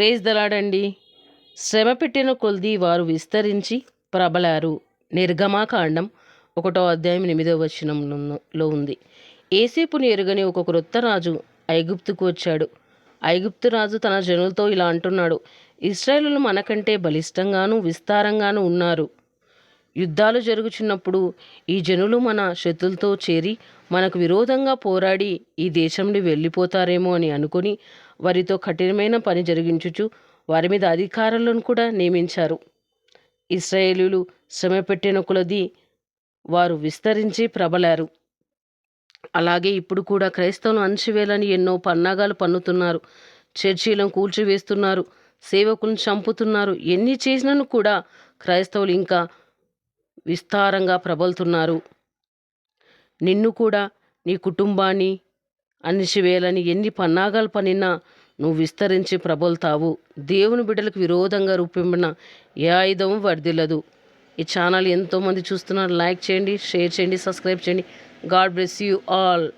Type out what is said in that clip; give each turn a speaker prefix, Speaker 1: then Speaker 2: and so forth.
Speaker 1: Praise దలాడండి శ్రమ పెట్టిన కొల్ది వారు విస్తరించి ప్రబలారు. నిర్గమాకాండం ఒకటో అధ్యాయం ఎనిమిదో వచనంలో ఉంది. ఏసేపుని ఎరుగని ఒక క్రొత్త రాజు ఐగుప్తుకు వచ్చాడు. ఐగుప్తు రాజు తన జనులతో ఇలా అంటున్నాడు ఇస్రాయలు మనకంటే బలిష్టంగాను విస్తారంగాను ఉన్నారు. యుద్ధాలు జరుగుచున్నప్పుడు ఈ జనులు మన శత్రులతో చేరి మనకు విరోధంగా పోరాడి ఈ దేశం నుండి వెళ్ళిపోతారేమో అని అనుకుని వారితో కఠినమైన పని జరిగించుచు వారి మీద అధికారులను కూడా నియమించారు. ఇస్రాయేలీలు శ్రమ పెట్టిన కొలది వారు విస్తరించి ప్రబలారు. అలాగే ఇప్పుడు కూడా క్రైస్తవులు అణచివేలని ఎన్నో పన్నాగాలు పన్నుతున్నారు. చర్చీలను కూల్చివేస్తున్నారు. సేవకులను చంపుతున్నారు. ఎన్ని చేసినను కూడా క్రైస్తవులు ఇంకా విస్తారంగా ప్రబలుతున్నారు. నిన్ను కూడా నీ కుటుంబాన్ని అణిచివేయాలని ఎన్ని పన్నాగాలు పనినా నువ్వు విస్తరించి ప్రబలుతావు. దేవుని బిడ్డలకు విరోధంగా రూపింపిన ఏ ఆయుధం వర్దిల్లదు ఈ ఛానల్ ఎంతోమంది చూస్తున్నారు. లైక్ చేయండి షేర్ చేయండి సబ్స్క్రైబ్ చేయండి. God bless you all.